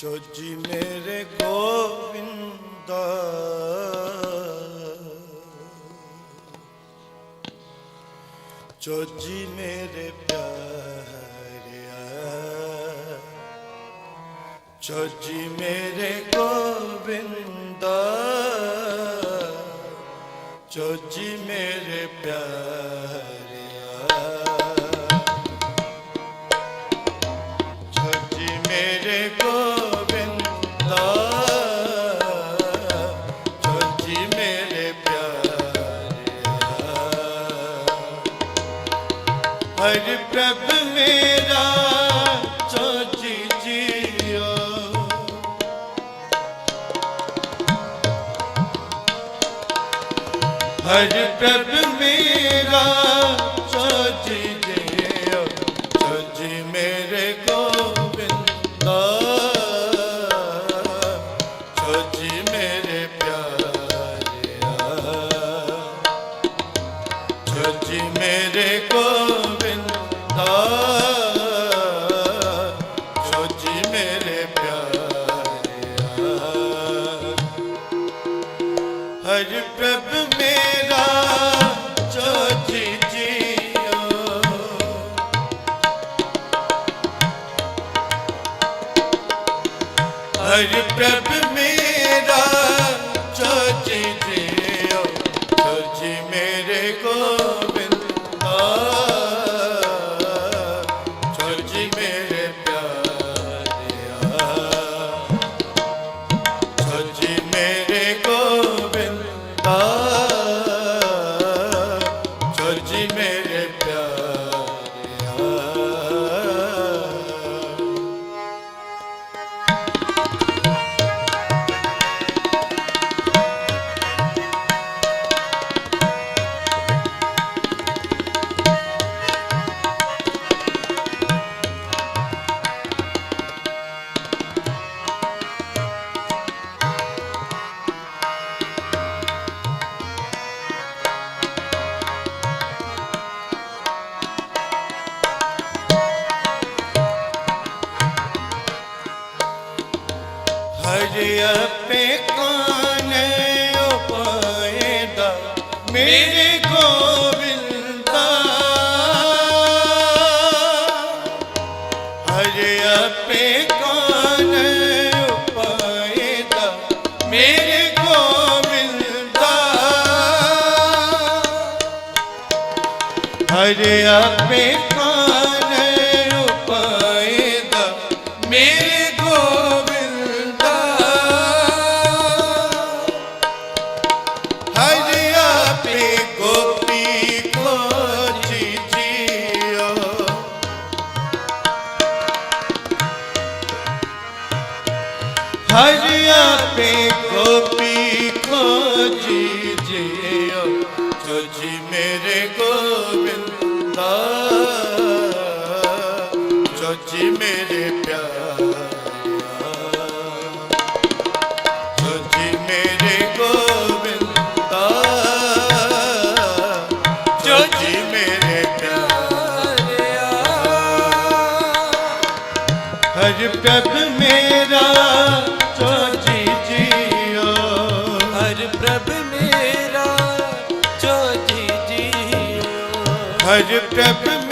ਚੋਜੀ ਮੇਰੇ ਗੋਵਿੰਦਾ। ਚੋਜੀ ਮੇਰੇ ਪਿਆਰਿਆ। ਚੋਜੀ ਮੇਰੇ ਗੋਵਿੰਦਾ। ਚੋਜੀ ਮੇਰੇ ਪਿਆਰਿਆ। ਹਰਿ ਪ੍ਰਭ ਮੇਰਾ ਛੋਜੀ ਜੀਓ। ਹਰਿ ਪ੍ਰਭ ਹਰਿ ਆਪੇ ਕਾਨੇ ਉਪਾਏਦਾ ਮੇਰੇ ਗੋਬਿੰਦਾ ਹਰਿ ਆਪੇ ਕਾਨੇ ਉਪਾਏਦਾ ਮੇਰੇ ਗੋਬਿੰਦਾ ਹਰਿ ਆਪੇ ਆਪੇ ਗੋਪੀ ਖੋਜੀ ਜੀਓ ਜੋਜੀ ਮੇਰੇ ਗੋਬਿੰਦਾ ਜੋਜੀ ਮੇਰੇ ਪਿਆਰਿਆ ਜੋਜੀ ਮੇਰੇ ਗੋਬਿੰਦਾ ਜੋਜੀ ਮੇਰੇ ਪਿਆਰਿਆ। ਹਰਿ ਪ੍ਰਭ ਮੇਰਾ ਹਰਿ ਪ੍ਰਭ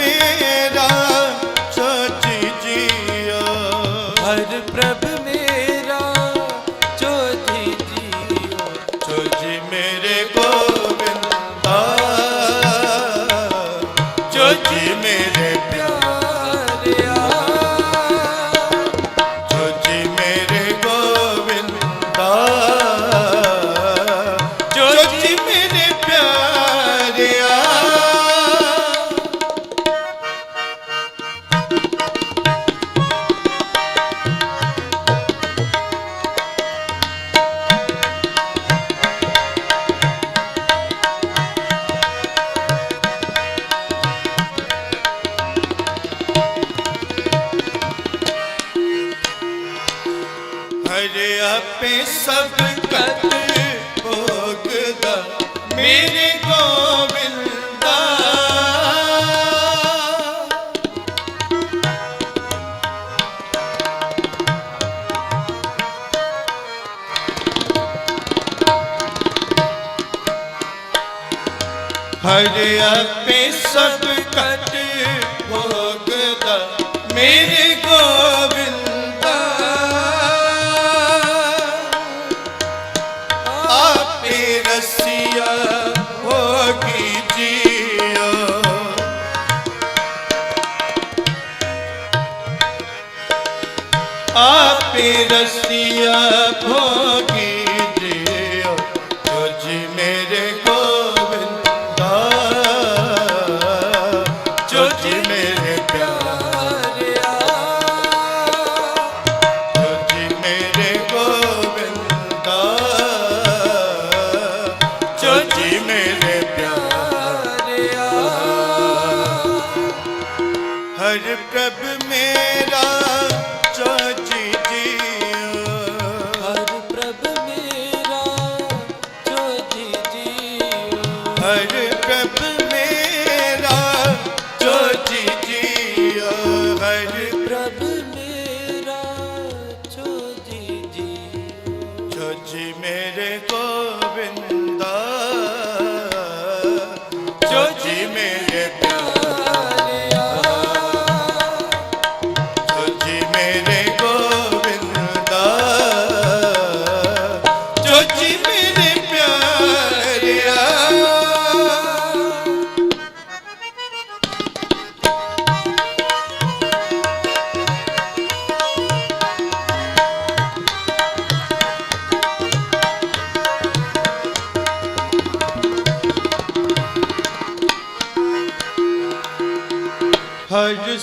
ਹਰ ਆਪੇ ਸਭ ਕਤ ਭੋਗਦਾ। ਮੇਰੇ ਗੋਬਿੰਦਾ ਮੇਰੇ ਹਰ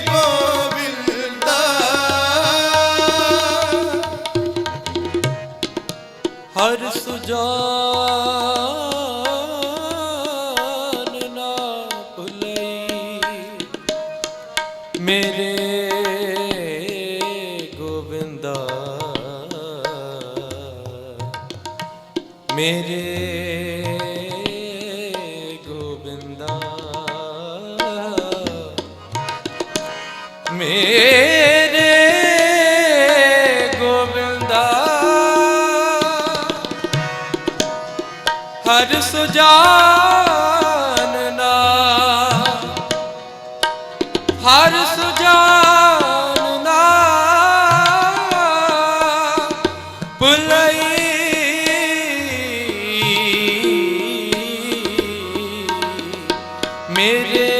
ਗੋਬਿੰਦਾ ਹਰ ਸੁਝਾਨ ਮੇਰੇ ਗੋਬਿੰਦਾ ਮੇਰੇ ਮੇਰੇ ਹਰ ਸੁਜਾਨ ਹਰ ਸੁਜਾਨ ਨਾ। ਮੇਰੇ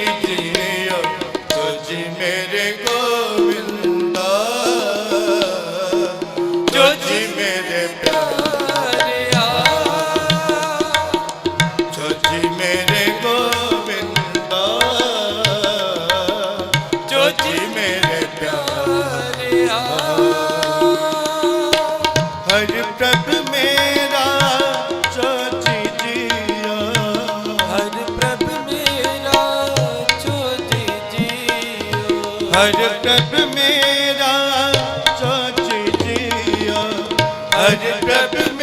ਅਰਪਨ ਮੇਰਾ ਸੱਚ ਜੀਆ ਅਰਪਨ